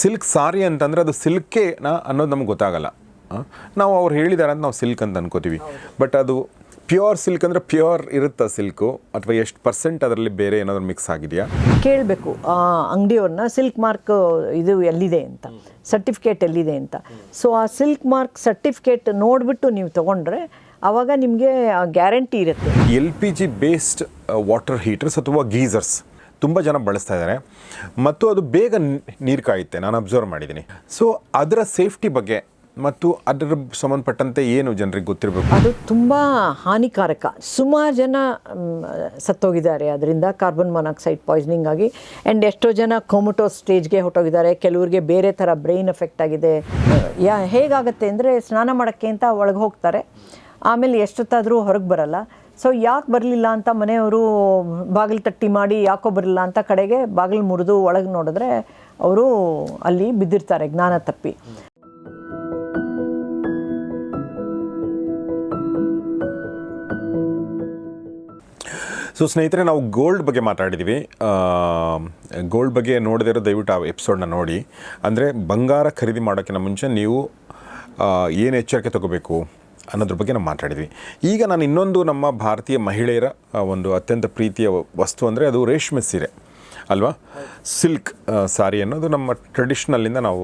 Silk sari ಅಂತಂದರೆ ಅದು ಸಿಲ್ಕೇನಾ ಅನ್ನೋದು ನಮ್ಗೆ ಗೊತ್ತಾಗಲ್ಲ. ನಾವು ಅವ್ರು ಹೇಳಿದ್ದಾರೆ ಅಂತ ನಾವು ಸಿಲ್ಕ್ ಅಂತ ಅನ್ಕೋತೀವಿ. ಬಟ್ ಅದು ಪ್ಯೂರ್ ಸಿಲ್ಕ್ ಅಂದರೆ ಪ್ಯೂರ್ ಇರುತ್ತಾ ಸಿಲ್ಕು? ಅಥವಾ ಎಷ್ಟು ಪರ್ಸೆಂಟ್ ಅದರಲ್ಲಿ ಬೇರೆ ಏನಾದರೂ ಮಿಕ್ಸ್ ಆಗಿದೆಯಾ? ಕೇಳಬೇಕು. ಆ ಅಂಗಡಿಯವ್ರನ್ನ ಸಿಲ್ಕ್ ಮಾರ್ಕ್ ಇದು ಎಲ್ಲಿದೆ ಅಂತ. ಸರ್ಟಿಫಿಕೇಟ್ ಎಲ್ಲಿದೆ ಅಂತ. ಸೊ ಆ ಸಿಲ್ಕ್ ಮಾರ್ಕ್ ಸರ್ಟಿಫಿಕೇಟ್ ನೋಡಿಬಿಟ್ಟು ನೀವು ತೊಗೊಂಡ್ರೆ ಆವಾಗ ನಿಮಗೆ ಗ್ಯಾರಂಟಿ ಇರುತ್ತೆ. L P G based water heaters ಅಥವಾ ಗೀಸರ್ಸ್? ತುಂಬ ಜನ ಬಳಸ್ತಾ ಇದ್ದಾರೆ. ಮತ್ತು ಅದು ಬೇಗ ನೀರು ಕಾಯುತ್ತೆ. ನಾನು ಅಬ್ಸರ್ವ್ ಮಾಡಿದ್ದೀನಿ. ಸೊ ಅದರ ಸೇಫ್ಟಿ ಬಗ್ಗೆ ಮತ್ತು ಅದರ ಸಂಬಂಧಪಟ್ಟಂತೆ ಏನು ಜನರಿಗೆ ಗೊತ್ತಿರಬೇಕು? ಅದು ತುಂಬ ಹಾನಿಕಾರಕ. ಸುಮಾರು ಜನ ಸತ್ತೋಗಿದ್ದಾರೆ. ಅದರಿಂದ ಕಾರ್ಬನ್ ಮೊನಾಕ್ಸೈಡ್ ಪಾಯ್ಸನಿಂಗ್ ಆಗಿ ಆ್ಯಂಡ್ ಎಷ್ಟೋ ಜನ ಕೊಮೊಟೋ ಸ್ಟೇಜ್ಗೆ ಹೊಟ್ಟೋಗಿದ್ದಾರೆ ಕೆಲವ್ರಿಗೆ ಬೇರೆ ಥರ ಬ್ರೈನ್ ಎಫೆಕ್ಟ್ ಆಗಿದೆ. ಯಾ, ಹೇಗಾಗುತ್ತೆ ಅಂದರೆ ಸ್ನಾನ ಮಾಡೋಕ್ಕೆ ಅಂತ ಒಳಗೆ ಹೋಗ್ತಾರೆ. ಆಮೇಲೆ ಎಷ್ಟೊತ್ತಾದರೂ ಹೊರಗೆ ಬರಲ್ಲ. ಸೊ ಯಾಕೆ ಬರಲಿಲ್ಲ ಅಂತ ಮನೆಯವರು ಬಾಗಿಲು ತಟ್ಟಿ ಮಾಡಿ ಯಾಕೋ ಬರಲಿಲ್ಲ ಅಂತ ಕಡೆಗೆ ಬಾಗಿಲು ಮುರಿದು ಒಳಗೆ ನೋಡಿದ್ರೆ ಅವರು ಅಲ್ಲಿ ಬಿದ್ದಿರ್ತಾರೆ, ಜ್ಞಾನ ತಪ್ಪಿ. ಸೊ ಸ್ನೇಹಿತರೆ, ನಾವು ಗೋಲ್ಡ್ ಬಗ್ಗೆ ಮಾತಾಡಿದ್ವಿ. ಗೋಲ್ಡ್ ಬಗ್ಗೆ ನೋಡದಿರೋ ದಯವಿಟ್ಟು ಆ ಎಪಿಸೋಡ್ನ ನೋಡಿ. ಅಂದರೆ ಬಂಗಾರ ಖರೀದಿ ಮಾಡೋಕ್ಕಿಂತ ಮುಂಚೆ ನೀವು ಏನು ಎಚ್ಚರಿಕೆ ತಗೋಬೇಕು? ಅನ್ನೋದ್ರ ಬಗ್ಗೆ ನಾವು ಮಾತಾಡಿದ್ವಿ. ಈಗ ನಾನು ಇನ್ನೊಂದು ನಮ್ಮ ಭಾರತೀಯ ಮಹಿಳೆಯರ ಒಂದು ಅತ್ಯಂತ ಪ್ರೀತಿಯ ವಸ್ತು ಅಂದರೆ ಅದು ರೇಷ್ಮೆ ಸೀರೆ ಅಲ್ವಾ? ಸಿಲ್ಕ್ ಸಾರಿ ಅನ್ನೋದು ನಮ್ಮ ಟ್ರೆಡಿಷ್ನಲ್ಲಿಂದ ನಾವು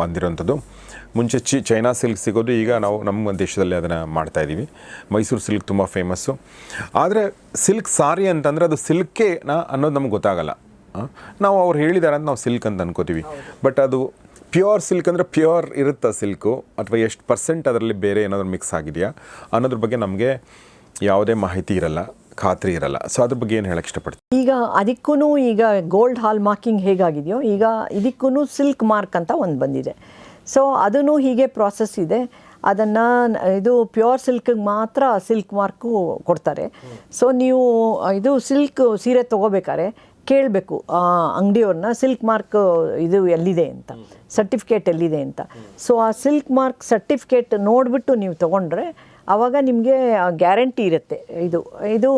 ಬಂದಿರೋಂಥದ್ದು. ಮುಂಚೆ ಚಿ ಚೈನಾ ಸಿಲ್ಕ್ ಸಿಗೋದು ಈಗ ನಾವು ನಮ್ಮ ದೇಶದಲ್ಲಿ ಅದನ್ನು ಮಾಡ್ತಾಯಿದ್ದೀವಿ ಮೈಸೂರು ಸಿಲ್ಕ್ ತುಂಬ ಫೇಮಸ್ಸು ಆದರೆ ಸಿಲ್ಕ್ ಸಾರಿ ಅಂತಂದರೆ ಅದು ಸಿಲ್ಕೇನಾ ಅನ್ನೋದು ನಮ್ಗೆ ಗೊತ್ತಾಗಲ್ಲ? ನಾವು ಅವ್ರು ಹೇಳಿದಾರೆ ಅಂತ ನಾವು ಸಿಲ್ಕ್ ಅಂತ ಅನ್ಕೋತೀವಿ. ಬಟ್ ಅದು ಪ್ಯೂರ್ ಸಿಲ್ಕ್ ಅಂದರೆ ಪ್ಯೂರ್ ಇರುತ್ತಾ ಸಿಲ್ಕು? ಅಥವಾ ಎಷ್ಟು ಪರ್ಸೆಂಟ್ ಅದರಲ್ಲಿ ಬೇರೆ ಏನಾದರೂ ಮಿಕ್ಸ್ ಆಗಿದೆಯಾ? ಅನ್ನೋದ್ರ ಬಗ್ಗೆ ನಮಗೆ ಯಾವುದೇ ಮಾಹಿತಿ ಇರಲ್ಲ, ಖಾತ್ರಿ ಇರಲ್ಲ. ಸೊ ಅದ್ರ ಬಗ್ಗೆ ಏನು ಹೇಳಕ್ಕೆ ಇಷ್ಟಪಡ್ತೀನಿ ಈಗ ಅದಕ್ಕೂ ಈಗ ಗೋಲ್ಡ್ ಹಾಲ್ ಮಾರ್ಕಿಂಗ್ ಹೇಗಾಗಿದೆಯೋ, ಈಗ ಇದಕ್ಕೂ ಸಿಲ್ಕ್ ಮಾರ್ಕ್ ಅಂತ ಒಂದು ಬಂದಿದೆ. ಸೊ ಅದನ್ನು ಹೀಗೆ ಪ್ರಾಸೆಸ್ ಇದೆ. ಅದನ್ನು ಇದು ಪ್ಯೂರ್ ಸಿಲ್ಕಿಗೆ ಮಾತ್ರ ಸಿಲ್ಕ್ ಮಾರ್ಕು ಕೊಡ್ತಾರೆ. ಸೊ ನೀವು, ಇದು ಸಿಲ್ಕ್ ಸೀರೆ ತೊಗೋಬೇಕಾದ್ರೆ ಕೇಳಬೇಕು ಆ ಅಂಗಡಿಯವ್ರನ್ನ ಸಿಲ್ಕ್ ಮಾರ್ಕ್ ಇದು ಎಲ್ಲಿದೆ ಅಂತ ಸರ್ಟಿಫಿಕೇಟ್ ಎಲ್ಲಿದೆ ಅಂತ. ಸೊ ಆ ಸಿಲ್ಕ್ ಮಾರ್ಕ್ ಸರ್ಟಿಫಿಕೇಟ್ ನೋಡಿಬಿಟ್ಟು ನೀವು ತೊಗೊಂಡ್ರೆ ಆವಾಗ ನಿಮಗೆ ಗ್ಯಾರಂಟಿ ಇರುತ್ತೆ. ಇದು ಇದು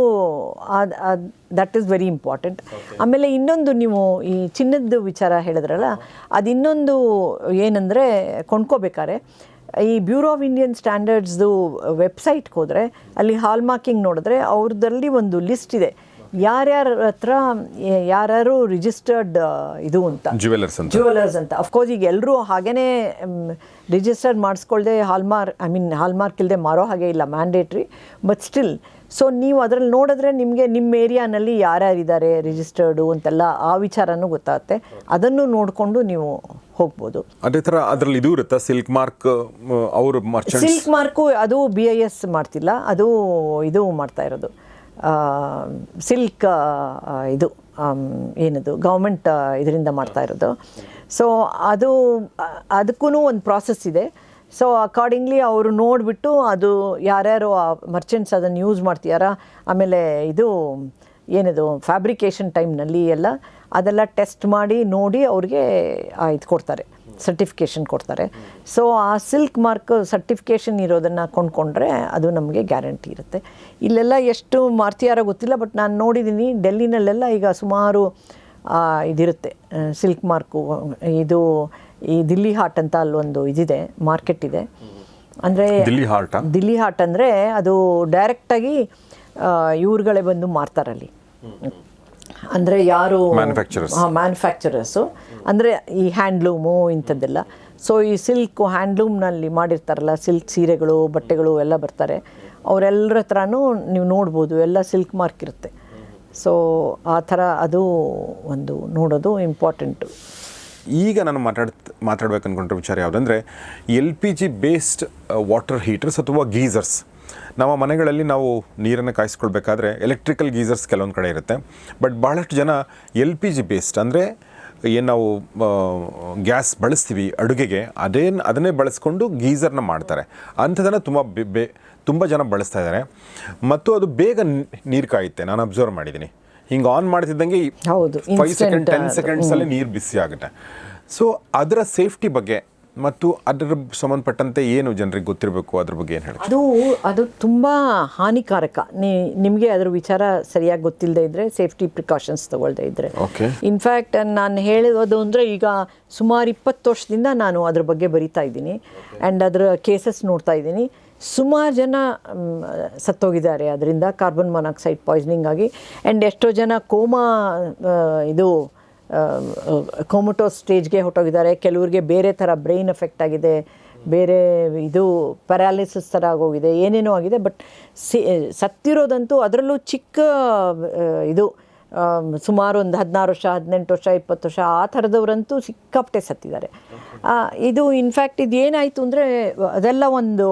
ದಟ್ ಈಸ್ ವೆರಿ ಇಂಪಾರ್ಟೆಂಟ್ ಆಮೇಲೆ ಇನ್ನೊಂದು ನೀವು ಈ ಚಿನ್ನದ ವಿಚಾರ ಹೇಳಿದ್ರಲ್ಲ ಅದು ಇನ್ನೊಂದು ಏನಂದರೆ ಕೊಂಡ್ಕೋಬೇಕಾದ್ರೆ ಈ ಬ್ಯೂರೋ ಆಫ್ ಇಂಡಿಯನ್ ಸ್ಟ್ಯಾಂಡರ್ಡ್ಸ್ದು ವೆಬ್ಸೈಟ್ಗೆ ಹೋದರೆ ಅಲ್ಲಿ ಹಾಲ್ಮಾರ್ಕಿಂಗ್ ನೋಡಿದ್ರೆ ಅವ್ರದ್ರಲ್ಲಿ ಒಂದು ಲಿಸ್ಟ್ ಇದೆ. ಯಾರ್ಯಾರ ಹತ್ರ ಯಾರ್ಯಾರು ರಿಜಿಸ್ಟರ್ಡ್ ಇದು ಅಂತ. ಜ್ಯುವೆಲರ್ಸ್ ಅಂತ. ಜ್ಯುವೆಲರ್ಸ್ ಅಂತ. ಅಫ್ಕೋರ್ಸ್ ಈಗ ಎಲ್ಲರೂ ಹಾಗೇ ರಿಜಿಸ್ಟರ್ಡ್ ಮಾಡಿಸ್ಕೊಳ್ದೆ ಹಾಲ್ಮಾರ್ ಐ ಮೀನ್ ಹಾಲ್ಮಾರ್ಕ್ ಇಲ್ಲದೆ ಮಾರೋ ಹಾಗೆ ಇಲ್ಲ ಮ್ಯಾಂಡೇಟ್ರಿ ಬಟ್ ಸ್ಟಿಲ್ ಸೊ ನೀವು ಅದರಲ್ಲಿ ನೋಡಿದ್ರೆ ನಿಮಗೆ ನಿಮ್ಮ ಏರಿಯಾನಲ್ಲಿ ಯಾರ್ಯಾರಿದ್ದಾರೆ ರಿಜಿಸ್ಟರ್ಡು ಅಂತೆಲ್ಲ ಆ ವಿಚಾರನೂ ಗೊತ್ತಾಗುತ್ತೆ. ಅದನ್ನು ನೋಡಿಕೊಂಡು ನೀವು ಹೋಗ್ಬೋದು. ಅದೇ ಥರ ಅದರಲ್ಲಿ ಇದು ಇರುತ್ತಾ? ಸಿಲ್ಕ್ ಮಾರ್ಕ್ ಅವರು ಸಿಲ್ಕ್ ಮಾರ್ಕು ಅದು ಬಿ ಐ ಎಸ್ ಮಾಡ್ತಿಲ್ಲ ಅದು ಇದು ಮಾಡ್ತಾ ಇರೋದು. ಸಿಲ್ಕ್ ಇದು ಏನದು, ಗೌರ್ಮೆಂಟ್ ಇದರಿಂದ ಮಾಡ್ತಾ ಇರೋದು. ಸೊ ಅದು ಅದಕ್ಕೂ ಒಂದು ಪ್ರಾಸೆಸ್ ಇದೆ. ಸೊ ಅಕಾರ್ಡಿಂಗ್ಲಿ ಅವರು ನೋಡಿಬಿಟ್ಟು ಅದು ಯಾರ್ಯಾರು ಆ ಮರ್ಚೆಂಟ್ಸ್ ಅದನ್ನು ಯೂಸ್ ಮಾಡ್ತೀಯಾರ, ಆಮೇಲೆ ಇದು ಏನದು ಫ್ಯಾಬ್ರಿಕೇಷನ್ ಟೈಮ್ನಲ್ಲಿ ಎಲ್ಲ ಅದೆಲ್ಲ ಟೆಸ್ಟ್ ಮಾಡಿ, ನೋಡಿ ಅವ್ರಿಗೆ ಇದು ಕೊಡ್ತಾರೆ. ಸರ್ಟಿಫಿಕೇಷನ್ ಕೊಡ್ತಾರೆ. ಸೊ ಆ ಸಿಲ್ಕ್ ಮಾರ್ಕ್ ಸರ್ಟಿಫಿಕೇಷನ್ ಇರೋದನ್ನು ಕೊಂಡ್ಕೊಂಡ್ರೆ ಅದು ನಮಗೆ ಗ್ಯಾರಂಟಿ ಇರುತ್ತೆ. ಇಲ್ಲೆಲ್ಲ ಎಷ್ಟು ಮಾರ್ತಿಯಾರ ಗೊತ್ತಿಲ್ಲ ಬಟ್ ನಾನು ನೋಡಿದ್ದೀನಿ ಡೆಲ್ಲಿನಲ್ಲೆಲ್ಲ ಈಗ ಸುಮಾರು ಇದಿರುತ್ತೆ. ಸಿಲ್ಕ್ ಮಾರ್ಕು ಇದು ಈ ದಿಲ್ಲಿ ಹಾಟ್ ಅಂತ ಅಲ್ಲೊಂದು ಇದಿದೆ ಮಾರ್ಕೆಟ್ ಇದೆ. ಅಂದರೆ ದಿಲ್ಲಿ ಹಾಟ್ ದಿಲ್ಲಿ ಹಾಟ್ ಅಂದರೆ ಅದು ಡೈರೆಕ್ಟಾಗಿ ಇವ್ರುಗಳೇ ಬಂದು ಮಾರ್ತಾರಲ್ಲಿ. ಅಂದರೆ ಯಾರು ಮ್ಯಾನುಫ್ಯಾಕ್ಚರರ್ಸು ಅಂದರೆ ಈ ಹ್ಯಾಂಡ್ಲೂಮು ಇಂಥದ್ದೆಲ್ಲ. ಸೊ ಈ ಸಿಲ್ಕು ಹ್ಯಾಂಡ್ಲೂಮ್ನಲ್ಲಿ ಮಾಡಿರ್ತಾರಲ್ಲ ಸಿಲ್ಕ್ ಸೀರೆಗಳು ಬಟ್ಟೆಗಳು ಎಲ್ಲ ಬರ್ತಾರೆ. ಅವರೆಲ್ಲರ ಹತ್ರನೂ ನೀವು ನೋಡ್ಬೋದು ಎಲ್ಲ ಸಿಲ್ಕ್ ಮಾರ್ಕ್ ಇರುತ್ತೆ. ಸೊ ಆ ಥರ ಅದು ಒಂದು ನೋಡೋದು ಇಂಪಾರ್ಟೆಂಟು ಈಗ ನಾನು ಮಾತಾಡ್ ಮಾತಾಡ್ಬೇಕು ಅಂದ್ಕೊಂಡ್ರೆ ವಿಚಾರ ಯಾವುದಂದ್ರೆ L P G based water heaters ಅಥವಾ ಗೀಸರ್ಸ್ ನಮ್ಮ ಮನೆಗಳಲ್ಲಿ ನಾವು ನೀರನ್ನು ಕಾಯಿಸ್ಕೊಳ್ಬೇಕಾದ್ರೆ ಎಲೆಕ್ಟ್ರಿಕಲ್ ಗೀಸರ್ಸ್ ಕೆಲವೊಂದು ಕಡೆ ಇರುತ್ತೆ. ಬಟ್ ಭಾಳಷ್ಟು ಜನ ಎಲ್ ಪಿ ಜಿ ಬೇಸ್ಡ್ ಅಂದರೆ ಏನು ನಾವು ಗ್ಯಾಸ್ ಬಳಸ್ತೀವಿ ಅಡುಗೆಗೆ ಅದೇನು ಅದನ್ನೇ ಬಳಸ್ಕೊಂಡು ಗೀಸರ್ನ ಮಾಡ್ತಾರೆ. ಅಂಥದನ್ನು ತುಂಬ ಬೆ- ತುಂಬ ಜನ ಬಳಸ್ತಾ ಇದ್ದಾರೆ. ಮತ್ತು ಅದು ಬೇಗ ನೀರು ಕಾಯುತ್ತೆ. ನಾನು ಅಬ್ಸರ್ವ್ ಮಾಡಿದ್ದೀನಿ. ಹಿಂಗೆ ಆನ್ ಮಾಡ್ತಿದ್ದಂಗೆ ಹೌದು, ಫೈವ್ ಸೆಕೆಂಡ್ ಟೆನ್. ಸೆಕೆಂಡ್ಸಲ್ಲಿ ನೀರು ಬಿಸಿ ಆಗುತ್ತೆ. ಸೊ ಅದರ ಸೇಫ್ಟಿ ಬಗ್ಗೆ ಮತ್ತು ಅದರ ಸಂಬಂಧಪಟ್ಟಂತೆ ಏನು ಜನರಿಗೆ ಗೊತ್ತಿರಬೇಕು? ಅದ್ರ ಬಗ್ಗೆ ಏನು ಹೇಳಿ ಅದು ಅದು ತುಂಬ ಹಾನಿಕಾರಕ. ನೀ ನಿಮಗೆ ಅದ್ರ ವಿಚಾರ ಸರಿಯಾಗಿ ಗೊತ್ತಿಲ್ಲದೆ ಇದ್ದರೆ ಸೇಫ್ಟಿ ಪ್ರಿಕಾಷನ್ಸ್ ತಗೊಳ್ದೇ ಇದ್ದರೆ ಓಕೆ. ಇನ್ಫ್ಯಾಕ್ಟ್ ನಾನು ಹೇಳೋದು ಅಂದರೆ ಈಗ ಸುಮಾರು ಇಪ್ಪತ್ತು ವರ್ಷದಿಂದ ನಾನು ಅದ್ರ ಬಗ್ಗೆ ಬರಿತಾ ಇದ್ದೀನಿ. ಆ್ಯಂಡ್ ಅದರ ಕೇಸಸ್ ನೋಡ್ತಾ ಇದ್ದೀನಿ. ಸುಮಾರು ಜನ ಸತ್ತೋಗಿದ್ದಾರೆ. ಅದರಿಂದ ಕಾರ್ಬನ್ ಮೊನಾಕ್ಸೈಡ್ ಪಾಯ್ಸನಿಂಗ್ ಆಗಿ. ಆ್ಯಂಡ್ ಎಷ್ಟೋ ಜನ ಕೋಮಾ ಇದು ಕೋಮಟೋ ಸ್ಟೇಜ್ಗೆ ಹೊಟ್ಟೋಗಿದ್ದಾರೆ ಕೆಲವ್ರಿಗೆ ಬೇರೆ ಥರ ಬ್ರೈನ್ ಎಫೆಕ್ಟ್ ಆಗಿದೆ. ಬೇರೆ ಇದು ಪ್ಯಾರಾಲಿಸಿಸ್ ಥರ ಆಗೋಗಿದೆ. ಏನೇನೋ ಆಗಿದೆ. ಬಟ್ ಸಿ ಸತ್ತಿರೋದಂತೂ ಅದರಲ್ಲೂ ಚಿಕ್ಕ ಇದು ಸುಮಾರು ಒಂದು ಹದಿನಾರು ವರ್ಷ, ಹದಿನೆಂಟು ವರ್ಷ, ಇಪ್ಪತ್ತು ವರ್ಷ, ಆ ಥರದವರಂತೂ ಸಿಕ್ಕಾಪಟ್ಟೆ ಸತ್ತಿದ್ದಾರೆ. ಇದು ಇನ್ಫ್ಯಾಕ್ಟ್ ಇದು ಏನಾಯಿತು ಅಂದರೆ ಅದೆಲ್ಲ ಒಂದು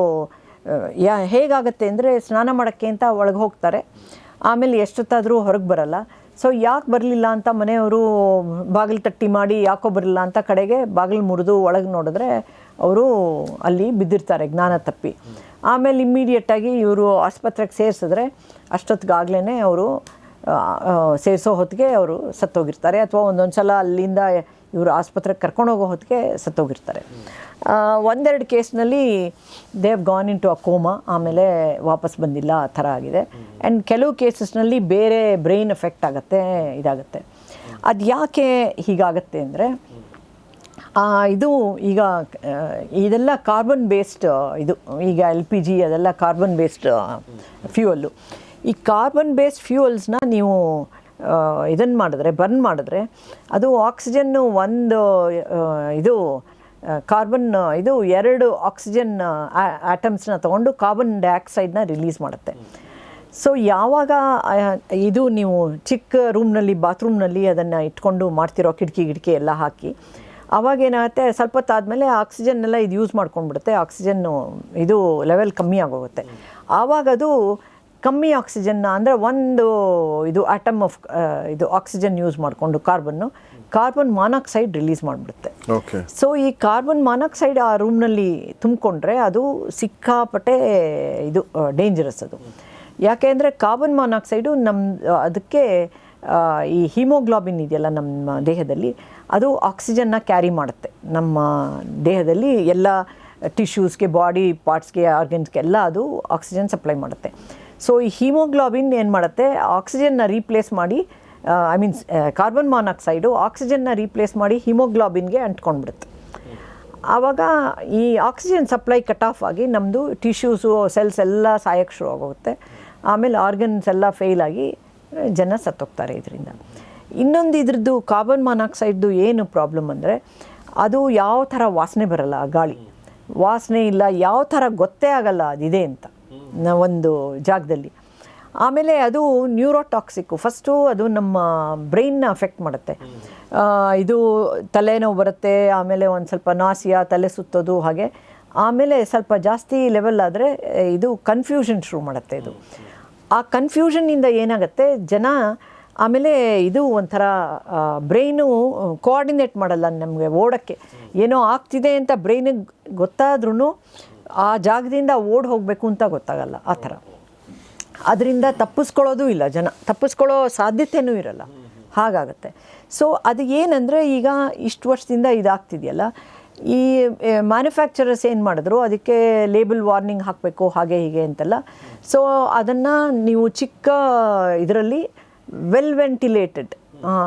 ಯಾ, ಹೇಗಾಗತ್ತೆ ಅಂದರೆ ಸ್ನಾನ ಮಾಡೋಕ್ಕೆ ಅಂತ ಒಳಗೆ ಹೋಗ್ತಾರೆ. ಆಮೇಲೆ ಎಷ್ಟೊತ್ತಾದರೂ ಹೊರಗೆ ಬರಲ್ಲ. ಸೊ ಯಾಕೆ ಬರಲಿಲ್ಲ ಅಂತ ಮನೆಯವರು ಬಾಗಿಲು ತಟ್ಟಿ ಮಾಡಿ ಯಾಕೋ ಬರಲಿಲ್ಲ ಅಂತ ಕಡೆಗೆ ಬಾಗಿಲು ಮುರಿದು ಒಳಗೆ ನೋಡಿದ್ರೆ ಅವರು ಅಲ್ಲಿ ಬಿದ್ದಿರ್ತಾರೆ, ಜ್ಞಾನ ತಪ್ಪಿ. ಆಮೇಲೆ ಇಮ್ಮಿಡಿಯೇಟಾಗಿ ಇವರು ಆಸ್ಪತ್ರೆಗೆ ಸೇರಿಸಿದ್ರೆ ಅಷ್ಟೊತ್ತಿಗಾಗಲೇ ಅವರು ಸೇರಿಸೋ ಹೊತ್ತಿಗೆ ಅವರು ಸತ್ತೋಗಿರ್ತಾರೆ. ಅಥವಾ ಒಂದೊಂದು ಸಲ ಅಲ್ಲಿಂದ ಇವರು ಆಸ್ಪತ್ರೆಗೆ ಕರ್ಕೊಂಡೋಗೋ ಹೊತ್ತಿಗೆ ಸತ್ತೋಗಿರ್ತಾರೆ. ಒಂದೆರಡು ಕೇಸ್ನಲ್ಲಿ they have gone in to a coma ಆಮೇಲೆ ವಾಪಸ್ ಬಂದಿಲ್ಲ, ಆ ಥರ ಆಗಿದೆ. ಆ್ಯಂಡ್ ಕೆಲವು ಕೇಸಸ್ನಲ್ಲಿ ಬೇರೆ ಬ್ರೈನ್ ಎಫೆಕ್ಟ್ ಆಗುತ್ತೆ, ಇದಾಗುತ್ತೆ. ಅದು ಯಾಕೆ ಹೀಗಾಗತ್ತೆ ಅಂದರೆ ಇದು ಈಗ ಇದೆಲ್ಲ ಕಾರ್ಬನ್ ಬೇಸ್ಡ್ ಇದು, ಈಗ ಎಲ್ ಪಿ ಜಿ ಅದೆಲ್ಲ ಕಾರ್ಬನ್ ಬೇಸ್ಡ್ ಫ್ಯೂಯಲ್ಲು ಈ ಕಾರ್ಬನ್ ಬೇಸ್ಡ್ ಫ್ಯೂಯಲ್ಸ್ನ ನೀವು ಇದನ್ನು ಮಾಡಿದ್ರೆ ಬರ್ನ್ ಮಾಡಿದ್ರೆ, ಅದು ಆಕ್ಸಿಜನ್ನು ಒಂದು ಇದು ಕಾರ್ಬನ್ ಇದು ಎರಡು ಆಕ್ಸಿಜನ್ ಆಟಮ್ಸ್ನ ತೊಗೊಂಡು ಕಾರ್ಬನ್ ಡೈಆಕ್ಸೈಡ್ನ ರಿಲೀಸ್ ಮಾಡುತ್ತೆ. ಸೊ ಯಾವಾಗ ಇದು ನೀವು ಚಿಕ್ಕ ರೂಮ್ನಲ್ಲಿ ಬಾತ್ರೂಮ್ನಲ್ಲಿ ಅದನ್ನು ಇಟ್ಕೊಂಡು ಮಾಡ್ತಿರೋ ಕಿಟಕಿ, ಗಿಟಕಿ ಎಲ್ಲ ಹಾಕಿ ಆವಾಗ ಏನಾಗುತ್ತೆ ಸ್ವಲ್ಪ ಹೊತ್ತಾದಮೇಲೆ ಆಕ್ಸಿಜನ್ ಎಲ್ಲ ಇದು ಯೂಸ್ ಮಾಡ್ಕೊಂಡ್ಬಿಡುತ್ತೆ ಆಕ್ಸಿಜನ್ನು ಇದು ಲೆವೆಲ್ ಕಮ್ಮಿ ಆಗೋಗುತ್ತೆ. ಆವಾಗ ಅದು ಕಮ್ಮಿ ಆಕ್ಸಿಜನ್ನ ಅಂದರೆ ಒಂದು ಇದು ಆಟಮ್ ಆಫ್ ಇದು ಆಕ್ಸಿಜನ್ ಯೂಸ್ ಮಾಡಿಕೊಂಡು ಕಾರ್ಬನ್ನು ಕಾರ್ಬನ್ ಮಾನಾಕ್ಸೈಡ್ ರಿಲೀಸ್ ಮಾಡಿಬಿಡುತ್ತೆ. ಓಕೆ ಸೊ ಈ ಕಾರ್ಬನ್ ಮಾನಾಕ್ಸೈಡ್ ಆ ರೂಮ್ನಲ್ಲಿ ತುಂಬಿಕೊಂಡ್ರೆ ಅದು ಸಿಕ್ಕಾಪಟ್ಟೆ ಇದು ಡೇಂಜರಸ್ ಅದು. ಯಾಕೆ ಅಂದರೆ ಕಾರ್ಬನ್ ಮಾನಾಕ್ಸೈಡು ನಮ್ಮ ಅದಕ್ಕೆ ಈ ಹಿಮೋಗ್ಲಾಬಿನ್ ಇದೆಯಲ್ಲ ನಮ್ಮ ದೇಹದಲ್ಲಿ ಅದು ಆಕ್ಸಿಜನ್ನ ಕ್ಯಾರಿ ಮಾಡುತ್ತೆ. ನಮ್ಮ ದೇಹದಲ್ಲಿ ಎಲ್ಲ ಟಿಶ್ಯೂಸ್ಗೆ ಬಾಡಿ ಪಾರ್ಟ್ಸ್ಗೆ ಆರ್ಗನ್ಸ್ಗೆ ಎಲ್ಲ ಅದು ಆಕ್ಸಿಜನ್ ಸಪ್ಲೈ ಮಾಡುತ್ತೆ. ಸೊ ಈ ಹಿಮೋಗ್ಲೋಬಿನ್ ಏನು ಮಾಡುತ್ತೆ? ಆಕ್ಸಿಜನ್ನ ರೀಪ್ಲೇಸ್ ಮಾಡಿ ಐ ಮೀನ್ಸ್ ಕಾರ್ಬನ್ ಮಾನಾಕ್ಸೈಡು ಆಕ್ಸಿಜನ್ನ ರೀಪ್ಲೇಸ್ ಮಾಡಿ ಹಿಮೋಗ್ಲೋಬಿನ್ಗೆ ಅಂಟ್ಕೊಂಡ್ಬಿಡುತ್ತೆ. ಆವಾಗ ಈ ಆಕ್ಸಿಜನ್ ಸಪ್ಲೈ ಕಟ್ ಆಫ್ ಆಗಿ ನಮ್ಮದು ಟಿಶ್ಯೂಸು ಸೆಲ್ಸ್ ಎಲ್ಲ ಸಾಯಕ್ಕೆ ಶುರು ಆಗೋಗುತ್ತೆ. ಆಮೇಲೆ ಆರ್ಗನ್ಸ್ ಎಲ್ಲ ಫೇಲ್ ಆಗಿ, ಜನ ಸತ್ತೋಗ್ತಾರೆ ಇದರಿಂದ. ಇನ್ನೊಂದು ಇದ್ರದ್ದು ಕಾರ್ಬನ್ ಮಾನಾಕ್ಸೈಡ್ದು ಏನು ಪ್ರಾಬ್ಲಮ್ ಅಂದರೆ, ಅದು ಯಾವ ಥರ ವಾಸನೆ ಬರಲ್ಲ ಗಾಳಿ. ವಾಸನೆ ಇಲ್ಲ, ಯಾವ ಥರ ಗೊತ್ತೇ ಆಗಲ್ಲ, ಅದಿದೆ ಅಂತ. ಒಂದು ಜಾಗದಲ್ಲಿ. ಆಮೇಲೆ ಅದು ನ್ಯೂರೋಟಾಕ್ಸಿಕ್ಕು. ಫಸ್ಟು ಅದು ನಮ್ಮ ಬ್ರೈನ್ನ ಅಫೆಕ್ಟ್ ಮಾಡುತ್ತೆ. ಇದು ತಲೆನೋವು ಬರುತ್ತೆ, ಆಮೇಲೆ ಒಂದು ಸ್ವಲ್ಪ ನಾಸಿಯಾ, ತಲೆ ಸುತ್ತೋದು ಹಾಗೆ. ಆಮೇಲೆ ಸ್ವಲ್ಪ ಜಾಸ್ತಿ ಲೆವೆಲ್ ಆದರೆ ಇದು ಕನ್ಫ್ಯೂಷನ್ ಶುರು ಮಾಡುತ್ತೆ ಇದು. ಆ ಕನ್ಫ್ಯೂಷನ್ನಿಂದ ಏನಾಗುತ್ತೆ, ಜನ ಆಮೇಲೆ ಇದು ಒಂಥರ ಬ್ರೈನು ಕೋಆರ್ಡಿನೇಟ್ ಮಾಡಲ್ಲ ನಮಗೆ ಓಡೋಕ್ಕೆ. ಏನೋ ಆಗ್ತಿದೆ ಅಂತ ಬ್ರೈನಿಗೆ ಗೊತ್ತಾದ್ರೂ ಆ ಜಾಗದಿಂದ ಓಡ್ ಹೋಗಬೇಕು ಅಂತ ಗೊತ್ತಾಗಲ್ಲ, ಆ ಥರ. ಅದರಿಂದ ತಪ್ಪಿಸ್ಕೊಳ್ಳೋದು ಇಲ್ಲ ಜನ, ತಪ್ಪಿಸ್ಕೊಳ್ಳೋ ಸಾಧ್ಯತೆಯೂ ಇರಲ್ಲ. ಹಾಗಾಗತ್ತೆ. ಸೊ ಅದು ಏನಂದರೆ ಈಗ ಇಷ್ಟು ವರ್ಷದಿಂದ ಇದಾಗ್ತಿದೆಯಲ್ಲ, ಈ ಮ್ಯಾನುಫ್ಯಾಕ್ಚರರ್ಸ್ ಏನು ಮಾಡಿದ್ರು, ಅದಕ್ಕೆ ಲೇಬಲ್ ವಾರ್ನಿಂಗ್ ಹಾಕಬೇಕು, ಹಾಗೆ ಹೀಗೆ ಅಂತೆಲ್ಲ. ಸೊ ಅದನ್ನು ನೀವು ಚಿಕ್ಕ ಇದರಲ್ಲಿ ವೆಲ್ ವೆಂಟಿಲೇಟೆಡ್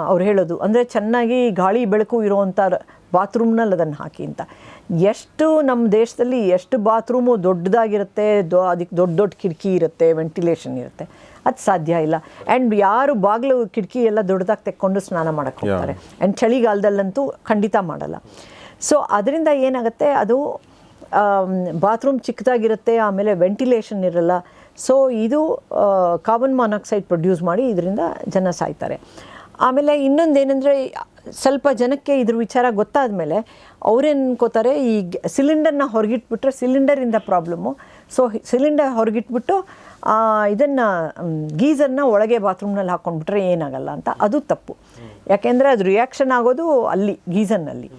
ಅವ್ರು ಹೇಳೋದು. ಅಂದರೆ ಚೆನ್ನಾಗಿ ಗಾಳಿ ಬೆಳಕು ಇರೋವಂಥ ಬಾತ್ರೂಮ್ನಲ್ಲಿ ಅದನ್ನು ಹಾಕಿ ಅಂತ. ಎಷ್ಟು ನಮ್ಮ ದೇಶದಲ್ಲಿ ಎಷ್ಟು ಬಾತ್ರೂಮು ದೊಡ್ಡದಾಗಿರುತ್ತೆ ದೊ ಅದಕ್ಕೆ ದೊಡ್ಡ ದೊಡ್ಡ ಕಿಟಕಿ ಇರುತ್ತೆ ವೆಂಟಿಲೇಷನ್ ಇರುತ್ತೆ ಅದು ಸಾಧ್ಯ ಇಲ್ಲ. ಆ್ಯಂಡ್ ಯಾರು ಬಾಗಿಲು ಕಿಟಕಿ ಎಲ್ಲ ದೊಡ್ಡದಾಗಿ ತೆಕ್ಕೊಂಡು ಸ್ನಾನ ಮಾಡಕ್ಕೆ ಹೋಗ್ತಾರೆ. ಆ್ಯಂಡ್ ಚಳಿಗಾಲದಲ್ಲಂತೂ ಖಂಡಿತ ಮಾಡಲ್ಲ. ಸೊ ಅದರಿಂದ ಏನಾಗುತ್ತೆ ಅದು ಬಾತ್ರೂಮ್ ಚಿಕ್ಕದಾಗಿರುತ್ತೆ ಆಮೇಲೆ ವೆಂಟಿಲೇಷನ್ ಇರಲ್ಲ. ಸೊ ಇದು ಕಾರ್ಬನ್ ಮಾನಾಕ್ಸೈಡ್ ಪ್ರೊಡ್ಯೂಸ್ ಮಾಡಿ ಇದರಿಂದ ಜನ ಸಾಯ್ತಾರೆ. ಆಮೇಲೆ ಇನ್ನೊಂದು ಏನಂದರೆ ಸ್ವಲ್ಪ ಜನಕ್ಕೆ ಇದ್ರ ವಿಚಾರ ಗೊತ್ತಾದ ಮೇಲೆ ಅವ್ರೇನು ಅನ್ಕೋತಾರೆ ಈ ಸಿಲಿಂಡರ್ನ ಹೊರಗಿಟ್ಬಿಟ್ರೆ ಸಿಲಿಂಡರಿಂದ ಪ್ರಾಬ್ಲಮ್ಮು. ಸೊ ಸಿಲಿಂಡರ್ ಹೊರಗಿಟ್ಬಿಟ್ಟು ಇದನ್ನು ಗೀಸರ್ನ ಒಳಗೆ ಬಾತ್ರೂಮ್ನಲ್ಲಿ ಹಾಕ್ಕೊಂಡ್ಬಿಟ್ರೆ ಏನಾಗಲ್ಲ ಅಂತ. ಅದು ತಪ್ಪು. ಯಾಕೆಂದರೆ ಅದು ರಿಯಾಕ್ಷನ್ ಆಗೋದು ಅಲ್ಲಿ, ಗೀಸರ್ನಲ್ಲಿ.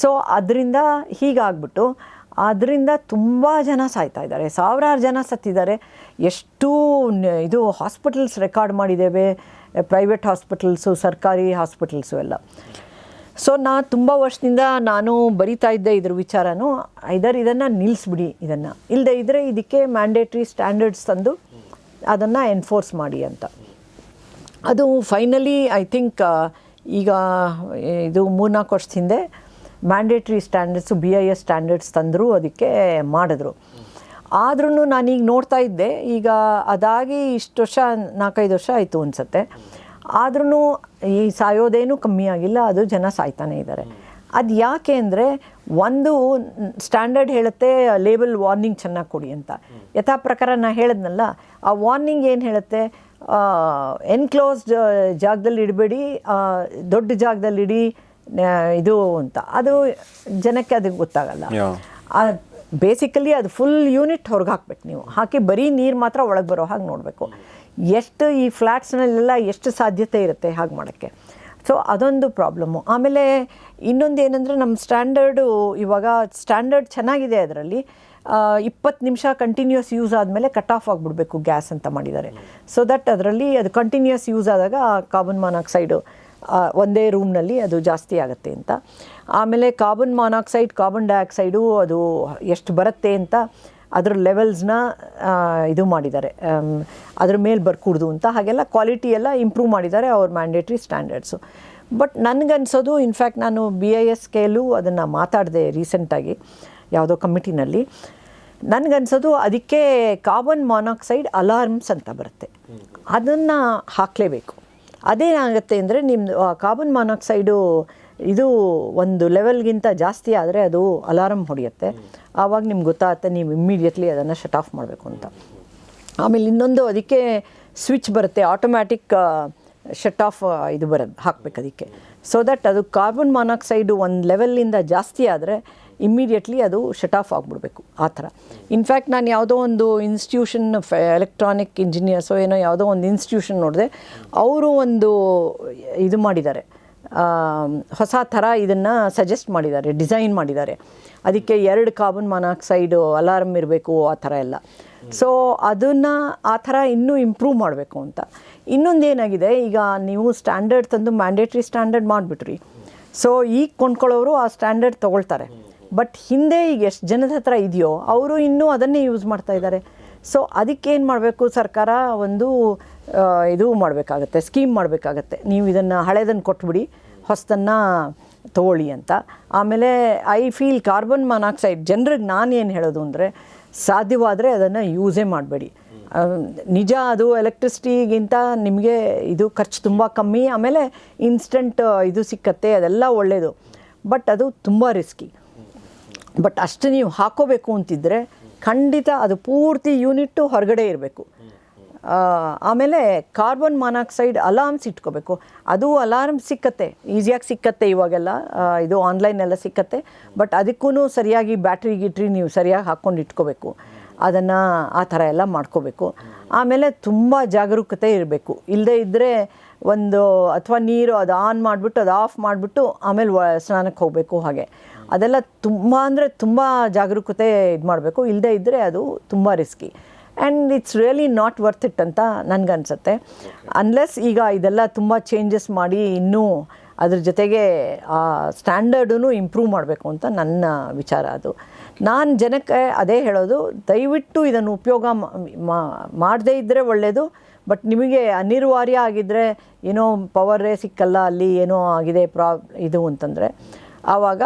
ಸೊ ಅದರಿಂದ ಹೀಗಾಗ್ಬಿಟ್ಟು, ಅದರಿಂದ ತುಂಬ ಜನ ಸಾಯ್ತಾ ಇದ್ದಾರೆ. ಸಾವಿರಾರು ಜನ ಸತ್ತಿದ್ದಾರೆ. ಎಷ್ಟು ಇದು ಹಾಸ್ಪಿಟಲ್ಸ್ ರೆಕಾರ್ಡ್ ಮಾಡಿದ್ದೇವೆ. ಪ್ರೈವೇಟ್ ಹಾಸ್ಪಿಟಲ್ಸು ಸರ್ಕಾರಿ ಹಾಸ್ಪಿಟಲ್ಸು ಎಲ್ಲ. ಸೊ ನಾ ತುಂಬ ವರ್ಷದಿಂದ ನಾನು ಬರಿತಾ ಇದ್ದೆ ಇದ್ರ ವಿಚಾರನೂ. ಐದರ್ ಇದನ್ನು ನಿಲ್ಲಿಸ್ಬಿಡಿ ಇದನ್ನು. ಇಲ್ಲದೆ ಇದ್ದರೆ ಇದಕ್ಕೆ ಮ್ಯಾಂಡೇಟ್ರಿ ಸ್ಟ್ಯಾಂಡರ್ಡ್ಸ್ ತಂದು ಅದನ್ನು ಎನ್ಫೋರ್ಸ್ ಮಾಡಿ ಅಂತ. ಅದು ಫೈನಲಿ ಐ ಥಿಂಕ್ ಈಗ ಇದು ಮೂರ್ನಾಲ್ಕು ವರ್ಷದ ಹಿಂದೆ mandatory standards B I S standards ತಂದರು, ಅದಕ್ಕೆ ಮಾಡಿದ್ರು. ಆದ್ರೂ ನಾನೀಗ ನೋಡ್ತಾ ಇದ್ದೆ. ಈಗ ಅದಾಗಿ ಇಷ್ಟು ವರ್ಷ ನಾಲ್ಕೈದು ವರ್ಷ ಆಯಿತು ಅನಿಸುತ್ತೆ. ಆದ್ರೂ ಈ ಸಾಯೋದೇನೂ ಕಮ್ಮಿ ಆಗಿಲ್ಲ ಅದು ಜನ ಸಾಯ್ತಾನೆ ಇದ್ದಾರೆ ಅದು ಯಾಕೆ ಅಂದರೆ ಒಂದು ಸ್ಟ್ಯಾಂಡರ್ಡ್ ಹೇಳುತ್ತೆ ಲೇಬಲ್ ವಾರ್ನಿಂಗ್ ಚೆನ್ನಾಗಿ ಕೊಡಿ ಅಂತ. ಯಥಾ ಪ್ರಕಾರ ನಾನು ಹೇಳಿದ್ನಲ್ಲ ಆ ವಾರ್ನಿಂಗ್ ಏನು ಹೇಳುತ್ತೆ ಎನ್ಕ್ಲೋಸ್ಡ್ ಜಾಗದಲ್ಲಿ ಇಡಬೇಡಿ ದೊಡ್ಡ ಜಾಗದಲ್ಲಿ ಇಡಿ ಇದು ಅಂತ. ಅದು ಜನಕ್ಕೆ ಅದಕ್ಕೆ ಗೊತ್ತಾಗಲ್ಲ. ಬೇಸಿಕಲಿ ಅದು ಫುಲ್ ಯೂನಿಟ್ ಹೊರಗೆ ಹಾಕ್ಬೇಕು ನೀವು. ಹಾಕಿ ಬರೀ ನೀರು ಮಾತ್ರ ಒಳಗೆ ಬರೋ ಹಾಗೆ ನೋಡಬೇಕು. ಎಷ್ಟು ಈ ಫ್ಲ್ಯಾಟ್ಸ್ನಲ್ಲೆಲ್ಲ ಎಷ್ಟು ಸಾಧ್ಯತೆ ಇರುತ್ತೆ ಹಾಗೆ ಮಾಡೋಕ್ಕೆ. ಸೊ ಅದೊಂದು ಪ್ರಾಬ್ಲಮ್ಮು ಆಮೇಲೆ ಇನ್ನೊಂದು ಏನಂದರೆ ನಮ್ಮ ಸ್ಟ್ಯಾಂಡರ್ಡು ಇವಾಗ ಸ್ಟ್ಯಾಂಡರ್ಡ್ ಚೆನ್ನಾಗಿದೆ ಅದರಲ್ಲಿ. ಇಪ್ಪತ್ತು ನಿಮಿಷ ಕಂಟಿನ್ಯೂಸ್ ಯೂಸ್ ಆದಮೇಲೆ ಕಟ್ ಆಫ್ ಆಗಿಬಿಡ್ಬೇಕು ಗ್ಯಾಸ್ ಅಂತ ಮಾಡಿದ್ದಾರೆ ಸೊ ದಟ್ ಅದರಲ್ಲಿ ಅದು ಕಂಟಿನ್ಯೂಸ್ ಯೂಸ್ ಆದಾಗ ಕಾರ್ಬನ್ ಮಾನಾಕ್ಸೈಡು ಒಂದೇ ರೂಮ್ನಲ್ಲಿ ಅದು ಜಾಸ್ತಿ ಆಗುತ್ತೆ ಅಂತ. ಆಮೇಲೆ ಕಾರ್ಬನ್ ಮಾನಾಕ್ಸೈಡ್ ಕಾರ್ಬನ್ ಡೈಆಕ್ಸೈಡು ಅದು ಎಷ್ಟು ಬರುತ್ತೆ ಅಂತ ಅದ್ರ ಲೆವೆಲ್ಸ್ನ ಇದು ಮಾಡಿದ್ದಾರೆ. ಅದ್ರ ಮೇಲೆ ಬರ್ಕೂಡ್ದು ಅಂತ. ಹಾಗೆಲ್ಲ ಕ್ವಾಲಿಟಿ ಎಲ್ಲ ಇಂಪ್ರೂವ್ ಮಾಡಿದ್ದಾರೆ ಅವ್ರ ಮ್ಯಾಂಡೇಟ್ರಿ ಸ್ಟ್ಯಾಂಡರ್ಡ್ಸು ಬಟ್ ನನಗನ್ಸೋದು ಇನ್ಫ್ಯಾಕ್ಟ್ ನಾನು ಬಿ ಐ ಎಸ್ ಕೆಲು ಅದನ್ನು ಮಾತಾಡಿದೆ ರೀಸೆಂಟಾಗಿ ಯಾವುದೋ ಕಮಿಟಿನಲ್ಲಿ. ನನಗನ್ಸೋದು ಅದಕ್ಕೆ ಕಾರ್ಬನ್ ಮಾನಾಕ್ಸೈಡ್ ಅಲಾರ್ಮ್ಸ್ ಅಂತ ಬರುತ್ತೆ. ಅದನ್ನು ಹಾಕಲೇಬೇಕು. ಅದೇನಾಗುತ್ತೆ ಅಂದರೆ ನಿಮ್ಮದು ಕಾರ್ಬನ್ ಮಾನಾಕ್ಸೈಡು ಇದು ಒಂದು ಲೆವೆಲ್ಗಿಂತ ಜಾಸ್ತಿ ಆದರೆ ಅದು ಅಲಾರಮ್ ಹೊಡೆಯುತ್ತೆ. ಆವಾಗ ನಿಮ್ಗೆ ಗೊತ್ತಾಗುತ್ತೆ, ನೀವು ಇಮ್ಮಿಡಿಯೇಟ್ಲಿ ಅದನ್ನು ಶಟ್ ಆಫ್ ಮಾಡಬೇಕು ಅಂತ. ಆಮೇಲೆ ಇನ್ನೊಂದು ಅದಕ್ಕೆ ಸ್ವಿಚ್ ಬರುತ್ತೆ ಆಟೋಮ್ಯಾಟಿಕ್ ಶಟ್ ಆಫ್ ಇದು ಬರೋದು, ಹಾಕಬೇಕು ಅದಕ್ಕೆ. ಸೊ ದಟ್ ಅದು ಕಾರ್ಬನ್ ಮಾನಾಕ್ಸೈಡು ಒಂದು ಲೆವೆಲ್ಲಿಂದ ಜಾಸ್ತಿ ಆದರೆ ಇಮ್ಮಿಡಿಯೇಟ್ಲಿ ಅದು ಶಟ್ ಆಫ್ ಆಗಿಬಿಡ್ಬೇಕು, ಆ ಥರ. ಇನ್ಫ್ಯಾಕ್ಟ್ ನಾನು ಯಾವುದೋ ಒಂದು ಇನ್ಸ್ಟಿಟ್ಯೂಷನ್ ಫೆ ಎಲೆಕ್ಟ್ರಾನಿಕ್ ಇಂಜಿನಿಯರ್ಸೋ ಏನೋ ಯಾವುದೋ ಒಂದು ಇನ್ಸ್ಟಿಟ್ಯೂಷನ್ ನೋಡಿದೆ, ಅವರು ಒಂದು ಇದು ಮಾಡಿದ್ದಾರೆ. ಹೊಸ ಥರ ಇದನ್ನು ಸಜೆಸ್ಟ್ ಮಾಡಿದ್ದಾರೆ ಡಿಸೈನ್ ಮಾಡಿದ್ದಾರೆ. ಅದಕ್ಕೆ ಎರಡು ಕಾರ್ಬನ್ ಮಾನಾಕ್ಸೈಡು ಅಲಾರ್ಮ್ ಇರಬೇಕು, ಆ ಥರ ಎಲ್ಲ. ಸೊ ಅದನ್ನು ಆ ಥರ ಇನ್ನೂ ಇಂಪ್ರೂವ್ ಮಾಡಬೇಕು ಅಂತ. ಇನ್ನೊಂದು ಏನಾಗಿದೆ, ಈಗ ನೀವು ಸ್ಟ್ಯಾಂಡರ್ಡ್ ತಂದು ಮ್ಯಾಂಡೇಟ್ರಿ ಸ್ಟ್ಯಾಂಡರ್ಡ್ ಮಾಡಿಬಿಟ್ರಿ. ಸೊ ಈಗ ಕೊಂಡ್ಕೊಳ್ಳೋರು ಆ ಸ್ಟ್ಯಾಂಡರ್ಡ್ ತೊಗೊಳ್ತಾರೆ. ಬಟ್ ಹಿಂದೆ ಈಗ ಎಷ್ಟು ಜನದ ಹತ್ರ ಇದೆಯೋ, ಅವರು ಇನ್ನೂ ಅದನ್ನೇ ಯೂಸ್ ಮಾಡ್ತಾ ಇದ್ದಾರೆ. ಸೊ ಅದಕ್ಕೇನು ಮಾಡಬೇಕು ಸರ್ಕಾರ ಒಂದು ಇದು ಮಾಡಬೇಕಾಗತ್ತೆ ಸ್ಕೀಮ್ ಮಾಡಬೇಕಾಗತ್ತೆ. ನೀವು ಇದನ್ನು ಹಳೇದನ್ನು ಕೊಟ್ಬಿಡಿ ಹೊಸದನ್ನು ತಗೊಳ್ಳಿ ಅಂತ. ಆಮೇಲೆ ಐ ಫೀಲ್ ಕಾರ್ಬನ್ ಮಾನಾಕ್ಸೈಡ್ ಜನರಿಗೆ ನಾನು ಏನು ಹೇಳೋದು ಅಂದರೆ, ಸಾಧ್ಯವಾದರೆ ಅದನ್ನು ಯೂಸೇ ಮಾಡಬೇಡಿ. ನಿಜ ಅದು ಎಲೆಕ್ಟ್ರಿಸಿಟಿಗಿಂತ ನಿಮಗೆ ಇದು ಖರ್ಚು ತುಂಬ ಕಮ್ಮಿ, ಆಮೇಲೆ ಇನ್ಸ್ಟಂಟ್ ಇದು ಸಿಕ್ಕತ್ತೆ, ಅದೆಲ್ಲ ಒಳ್ಳೆಯದು ಬಟ್ ಅದು ತುಂಬ ರಿಸ್ಕಿ ಬಟ್ ಅಷ್ಟು ನೀವು ಹಾಕೋಬೇಕು ಅಂತಿದ್ದರೆ ಖಂಡಿತ ಅದು ಪೂರ್ತಿ ಯೂನಿಟ್ಟು ಹೊರಗಡೆ ಇರಬೇಕು. ಆಮೇಲೆ ಕಾರ್ಬನ್ ಮಾನಾಕ್ಸೈಡ್ ಅಲಾರ್ಮ್ಸ್ ಇಟ್ಕೋಬೇಕು. ಅದು ಅಲಾರ್ಮ್ ಸಿಕ್ಕತ್ತೆ, ಈಸಿಯಾಗಿ ಸಿಕ್ಕತ್ತೆ ಇವಾಗೆಲ್ಲ. ಇದು ಆನ್ಲೈನೆಲ್ಲ ಸಿಕ್ಕತ್ತೆ. ಬಟ್ ಅದಕ್ಕೂ ಸರಿಯಾಗಿ ಬ್ಯಾಟ್ರಿ ಗಿಟ್ರಿ ನೀವು ಸರಿಯಾಗಿ ಹಾಕ್ಕೊಂಡು ಇಟ್ಕೋಬೇಕು. ಅದನ್ನು ಆ ಥರ ಎಲ್ಲ ಮಾಡ್ಕೋಬೇಕು. ಆಮೇಲೆ ತುಂಬ ಜಾಗರೂಕತೆ ಇರಬೇಕು. ಇಲ್ಲದೇ ಇದ್ದರೆ ಒಂದು, ಅಥವಾ ನೀರು ಅದು ಆನ್ ಮಾಡಿಬಿಟ್ಟು, ಅದು ಆಫ್ ಮಾಡಿಬಿಟ್ಟು ಆಮೇಲೆ ಸ್ನಾನಕ್ಕೆ ಹೋಗಬೇಕು ಹಾಗೆ. ಅದೆಲ್ಲ ತುಂಬ ಅಂದರೆ ತುಂಬ ಜಾಗರೂಕತೆ ಇದು ಮಾಡಬೇಕು ಇಲ್ಲದೇ ಇದ್ದರೆ ಅದು ತುಂಬ risky and it's really not worth it ಅಂತ ನನಗನ್ಸುತ್ತೆ. ಅನ್ಲೆಸ್ ಈಗ ಇದೆಲ್ಲ ತುಂಬ ಚೇಂಜಸ್ ಮಾಡಿ ಇನ್ನೂ ಅದ್ರ ಜೊತೆಗೆ ಆ ಸ್ಟ್ಯಾಂಡರ್ಡೂ ಇಂಪ್ರೂವ್ ಮಾಡಬೇಕು ಅಂತ ನನ್ನ ವಿಚಾರ ಅದು. ನಾನು ಜನಕ್ಕೆ ಅದೇ ಹೇಳೋದು ದಯವಿಟ್ಟು ಇದನ್ನು ಉಪಯೋಗ ಮಾಡದೇ ಇದ್ದರೆ ಒಳ್ಳೆಯದು ಬಟ್ ನಿಮಗೆ ಅನಿವಾರ್ಯ ಆಗಿದ್ದರೆ ಏನೋ ಪವರೇ ಸಿಕ್ಕಲ್ಲ ಅಲ್ಲಿ ಏನೋ ಆಗಿದೆ ಪ್ರಾ ಇದು ಅಂತಂದರೆ ಆವಾಗ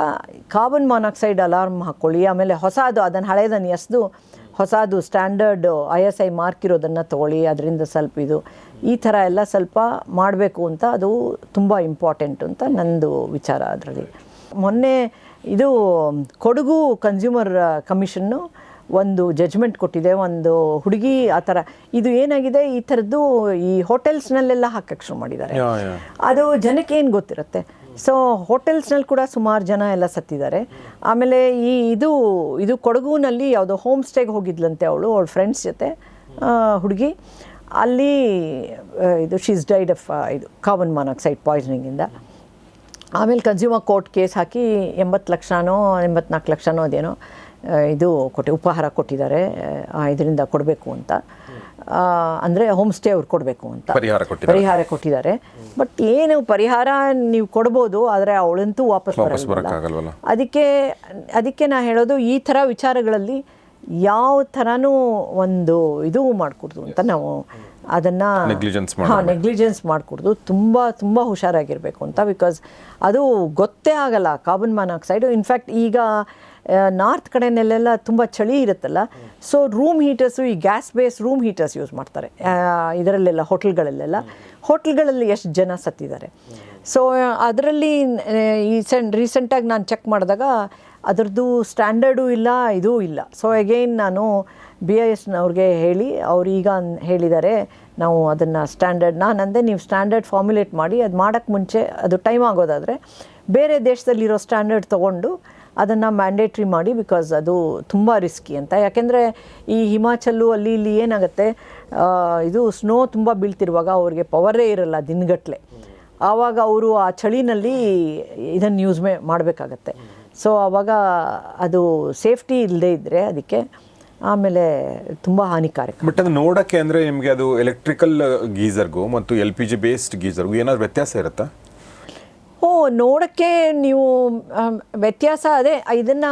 ಕಾರ್ಬನ್ ಮಾನಾಕ್ಸೈಡ್ ಅಲಾರ್ಮ್ ಹಾಕ್ಕೊಳ್ಳಿ ಆಮೇಲೆ ಹೊಸದು ಅದನ್ನು ಹಳೆಯದನ್ನು ಎಸ್ದು ಹೊಸದು standard I S I mark ಇರೋದನ್ನು ತೊಗೊಳ್ಳಿ ಅದರಿಂದ ಸ್ವಲ್ಪ ಇದು ಈ ಥರ ಎಲ್ಲ ಸ್ವಲ್ಪ ಮಾಡಬೇಕು ಅಂತ ಅದು ತುಂಬ ಇಂಪಾರ್ಟೆಂಟ್ ಅಂತ ನಂದು ವಿಚಾರ ಅದರಲ್ಲಿ. ಮೊನ್ನೆ ಇದು ಕೊಡಗು ಕನ್ಸ್ಯೂಮರ್ ಕಮಿಷನ್ನು ಒಂದು ಜಜ್ಮೆಂಟ್ ಕೊಟ್ಟಿದೆ ಒಂದು ಹುಡುಗಿ ಆ ಥರ ಇದು ಏನಾಗಿದೆ ಈ ಥರದ್ದು ಈ ಹೋಟೆಲ್ಸ್ನಲ್ಲೆಲ್ಲ ಹಾಕಕ್ಕೆ ಶುರು ಮಾಡಿದ್ದಾರೆ. ಅದು ಜನಕ್ಕೆ ಏನು ಗೊತ್ತಿರುತ್ತೆ? ಸೊ ಹೋಟೆಲ್ಸ್ನಲ್ಲಿ ಕೂಡ ಸುಮಾರು ಜನ ಎಲ್ಲ ಸತ್ತಿದ್ದಾರೆ. ಆಮೇಲೆ ಈ ಇದು ಇದು ಕೊಡಗುನಲ್ಲಿ ಯಾವುದೋ ಹೋಮ್ ಸ್ಟೇಗೆ ಹೋಗಿದ್ಲಂತೆ ಅವಳು, ಅವಳ ಫ್ರೆಂಡ್ಸ್ ಜೊತೆ ಹುಡುಗಿ. ಅಲ್ಲಿ ಇದು ಶೀಸ್ ಡೈಡ್ ಆಫ್ ಇದು ಕಾರ್ಬನ್ ಮಾನಾಕ್ಸೈಡ್ ಪಾಯ್ಸನಿಂಗಿಂದ ಆಮೇಲೆ ಕನ್ಸ್ಯೂಮರ್ ಕೋರ್ಟ್ ಕೇಸ್ ಹಾಕಿ ಎಂಬತ್ತು ಲಕ್ಷನೋ ಎಂಬತ್ನಾಲ್ಕು ಲಕ್ಷನೋ ಅದೇನೋ. ಇದು ಕೊಟ್ಟೆ ಉಪಹಾರ ಕೊಟ್ಟಿದ್ದಾರೆ ಇದರಿಂದ ಕೊಡಬೇಕು ಅಂತ. ಅಂದರೆ ಹೋಮ್ ಸ್ಟೇ ಅವ್ರು ಕೊಡಬೇಕು ಅಂತ. ಪರಿಹಾರ ಕೊಟ್ಟಿದ್ದಾರೆ. ಪರಿಹಾರ ಕೊಟ್ಟಿದ್ದಾರೆ. ಬಟ್ ಏನು ಪರಿಹಾರ ನೀವು ಕೊಡ್ಬೋದು ಆದರೆ ಅವಳಂತೂ ವಾಪಸ್ ಅದಕ್ಕೆ ಅದಕ್ಕೆ ನಾ ಹೇಳೋದು ಈ ಥರ ವಿಚಾರಗಳಲ್ಲಿ ಯಾವ ಥರನೂ ಒಂದು ಇದು ಮಾಡಿಕೊಡ್ದು ಅಂತ ನಾವು ಅದನ್ನು ಹಾಂ ನೆಗ್ಲಿಜೆನ್ಸ್ ಮಾಡಿಕೊಡ್ದು. ತುಂಬ ತುಂಬ ಹುಷಾರಾಗಿರಬೇಕು ಅಂತ ಬಿಕಾಸ್ ಅದು ಗೊತ್ತೇ ಆಗಲ್ಲ ಕಾರ್ಬನ್ ಮಾನಾಕ್ಸೈಡು ಇನ್ಫ್ಯಾಕ್ಟ್ ಈಗ ನಾರ್ತ್ ಕಡೆಯಲ್ಲೆಲ್ಲ ತುಂಬ ಚಳಿ ಇರುತ್ತಲ್ಲ. ಸೊ ರೂಮ್ ಹೀಟರ್ಸು ಈ gas base room heaters use ಮಾಡ್ತಾರೆ. ಇದರಲ್ಲೆಲ್ಲ, ಹೋಟೆಲ್ಗಳಲ್ಲೆಲ್ಲ. ಹೋಟೆಲ್ಗಳಲ್ಲಿ ಎಷ್ಟು ಜನ ಸತ್ತಿದ್ದಾರೆ. ಸೊ ಅದರಲ್ಲಿ ಈ ಸೆನ್ ರೀಸೆಂಟಾಗಿ ನಾನು ಚೆಕ್ ಮಾಡಿದಾಗ ಅದರದ್ದು ಸ್ಟ್ಯಾಂಡರ್ಡು ಇಲ್ಲ, ಇದೂ ಇಲ್ಲ. ಸೊ ಅಗೈನ್ ನಾನು ಬಿ ಐ ಎಸ್ನವ್ರಿಗೆ ಹೇಳಿ, ಅವ್ರು ಈಗ ಹೇಳಿದ್ದಾರೆ, ನಾವು ಅದನ್ನು ಸ್ಟ್ಯಾಂಡರ್ಡ್ ನಾನು ಅಂದೆ ನೀವು ಸ್ಟ್ಯಾಂಡರ್ಡ್ ಫಾರ್ಮುಲೇಟ್ ಮಾಡಿ, ಅದು ಮಾಡೋಕ್ಕೆ ಮುಂಚೆ, ಅದು ಟೈಮ್ ಆಗೋದಾದರೆ, ಬೇರೆ ದೇಶದಲ್ಲಿರೋ ಸ್ಟ್ಯಾಂಡರ್ಡ್ ತೊಗೊಂಡು ಅದನ್ನು ಮ್ಯಾಂಡೇಟ್ರಿ ಮಾಡಿ ಬಿಕಾಸ್ ಅದು ತುಂಬ ರಿಸ್ಕಿ ಅಂತ. ಯಾಕೆಂದರೆ ಈ ಹಿಮಾಚಲು ಅಲ್ಲಿ ಇಲ್ಲಿ ಏನಾಗುತ್ತೆ ಇದು ಸ್ನೋ ತುಂಬ ಬೀಳ್ತಿರುವಾಗ ಅವ್ರಿಗೆ ಪವರೇ ಇರಲ್ಲ ದಿನಗಟ್ಲೆ. ಆವಾಗ ಅವರು ಆ ಚಳಿನಲ್ಲಿ ಇದನ್ನು ಯೂಸ್ ಮೇ ಮಾಡಬೇಕಾಗತ್ತೆ. ಸೊ ಆವಾಗ ಅದು ಸೇಫ್ಟಿ ಇಲ್ಲದೇ ಇದ್ದರೆ ಅದಕ್ಕೆ ಆಮೇಲೆ ತುಂಬ ಹಾನಿಕಾರಕ. ಬಟ್ ಅದು ನೋಡೋಕ್ಕೆ ಅಂದರೆ ನಿಮಗೆ ಅದು ಎಲೆಕ್ಟ್ರಿಕಲ್ ಗೀಸರ್ಗೂ ಮತ್ತು ಎಲ್ ಪಿ ಜಿ ಬೇಸ್ಡ್ ಗೀಸರ್ಗೂ ಏನಾದ್ರು ವ್ಯತ್ಯಾಸ ಇರುತ್ತಾ? ಓ ನೋಡೋಕ್ಕೆ ನೀವು ವ್ಯತ್ಯಾಸ ಅದೇ ಇದನ್ನು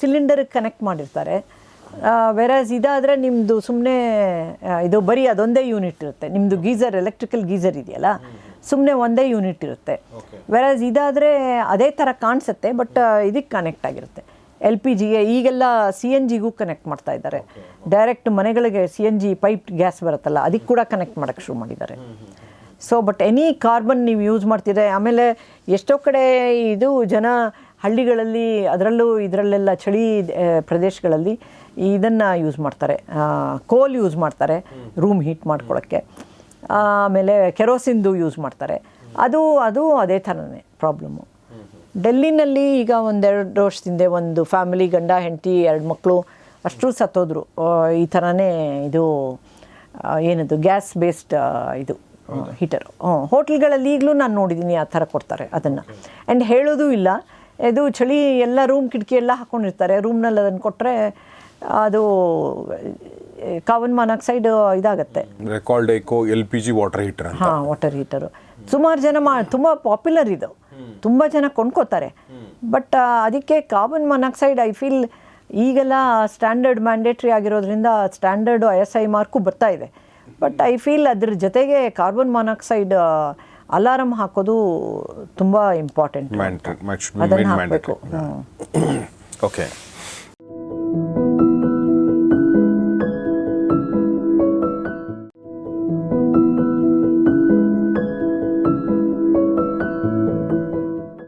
ಸಿಲಿಂಡರ್ಗೆ ಕನೆಕ್ಟ್ ಮಾಡಿರ್ತಾರೆ. ವೆರಾಸ್ ಇದಾದರೆ ನಿಮ್ಮದು ಸುಮ್ಮನೆ ಇದು ಬರೀ ಅದೊಂದೇ ಯೂನಿಟ್ ಇರುತ್ತೆ. ನಿಮ್ಮದು ಗೀಸರ್ ಎಲೆಕ್ಟ್ರಿಕಲ್ ಗೀಸರ್ ಇದೆಯಲ್ಲ ಸುಮ್ಮನೆ ಒಂದೇ ಯೂನಿಟ್ ಇರುತ್ತೆ. ವೆರಾಸ್ ಇದಾದರೆ ಅದೇ ಥರ ಕಾಣಿಸುತ್ತೆ ಬಟ್ ಇದಕ್ಕೆ ಕನೆಕ್ಟ್ ಆಗಿರುತ್ತೆ. ಎಲ್ ಪಿ ಜಿಗೆ ಈಗೆಲ್ಲ ಸಿ ಎನ್ ಜಿಗೂ ಕನೆಕ್ಟ್ ಮಾಡ್ತಾ ಇದ್ದಾರೆ. ಡೈರೆಕ್ಟ್ ಮನೆಗಳಿಗೆ C N G pipe gas ಬರುತ್ತಲ್ಲ ಅದಕ್ಕೆ ಕೂಡ ಕನೆಕ್ಟ್ ಮಾಡೋಕ್ಕೆ ಶುರು ಮಾಡಿದ್ದಾರೆ. ಸೊ ಬಟ್ ಎನಿ ಕಾರ್ಬನ್ ನೀವು ಯೂಸ್ ಮಾಡ್ತಿದ್ರೆ ಆಮೇಲೆ ಎಷ್ಟೋ ಕಡೆ ಇದು ಜನ ಹಳ್ಳಿಗಳಲ್ಲಿ, ಅದರಲ್ಲೂ ಇದರಲ್ಲೆಲ್ಲ ಚಳಿ ಪ್ರದೇಶಗಳಲ್ಲಿ ಇದನ್ನು ಯೂಸ್ ಮಾಡ್ತಾರೆ. ಕೋಲ್ ಯೂಸ್ ಮಾಡ್ತಾರೆ ರೂಮ್ ಹೀಟ್ ಮಾಡ್ಕೊಳ್ಳೋಕ್ಕೆ ಆಮೇಲೆ ಕೆರೋಸಿನ್ದು ಯೂಸ್ ಮಾಡ್ತಾರೆ. ಅದು ಅದು ಅದೇ ಥರನೇ ಪ್ರಾಬ್ಲಮ್ಮು ಡೆಲ್ಲಿನಲ್ಲಿ ಈಗ ಒಂದೆರಡು ವರ್ಷದಿಂದ ಒಂದು ಫ್ಯಾಮಿಲಿ ಗಂಡ, ಹೆಂಡತಿ, ಎರಡು ಮಕ್ಕಳು ಅಷ್ಟು ಸತ್ತೋದ್ರು. ಈ ಥರನೇ ಇದು ಏನದು ಗ್ಯಾಸ್ ಬೇಸ್ಡ್ ಇದು. ಹೀಟರ್. ಹೋಟ್ಲ್ಗಳಲ್ಲಿ ಈಗಲೂ ನಾನು ನೋಡಿದ್ದೀನಿ ಆ ಥರ ಕೊಡ್ತಾರೆ ಅದನ್ನು. ಆ್ಯಂಡ್ ಹೇಳೋದು ಇಲ್ಲ. ಇದು ಚಳಿ ಎಲ್ಲ ರೂಮ್ ಕಿಟಕಿ ಎಲ್ಲ ಹಾಕ್ಕೊಂಡಿರ್ತಾರೆ ರೂಮ್ನಲ್ಲಿ ಅದನ್ನು ಕೊಟ್ಟರೆ ಅದು ಕಾರ್ಬನ್ ಮಾನಾಕ್ಸೈಡ್ ಇದಾಗುತ್ತೆ. ರೆಕಾರ್ಡ್ ಏಕೋ L P G water heater ಹಾಂ ವಾಟರ್ ಹೀಟರು ಸುಮಾರು ಜನ ಮಾ ತುಂಬ ಪಾಪ್ಯುಲರ್ ಇದು. ತುಂಬ ಜನ ಕೊಂಡ್ಕೋತಾರೆ. ಬಟ್ ಅದಕ್ಕೆ ಕಾರ್ಬನ್ ಮಾನಾಕ್ಸೈಡ್ ಐ ಫೀಲ್ ಈಗೆಲ್ಲ ಸ್ಟ್ಯಾಂಡರ್ಡ್ ಮ್ಯಾಂಡೇಟ್ರಿ ಆಗಿರೋದ್ರಿಂದ standard I S I mark ಬರ್ತಾ ಇದೆ. ಬಟ್ ಐ ಫೀಲ್ ಅದ್ರ ಜೊತೆಗೆ ಕಾರ್ಬನ್ ಮಾನಾಕ್ಸೈಡ್ ಅಲಾರಂ ಹಾಕೋದು ತುಂಬ ಇಂಪಾರ್ಟೆಂಟ್ ಅದನ್ನು ಹಾಕಬೇಕು. ಓಕೆ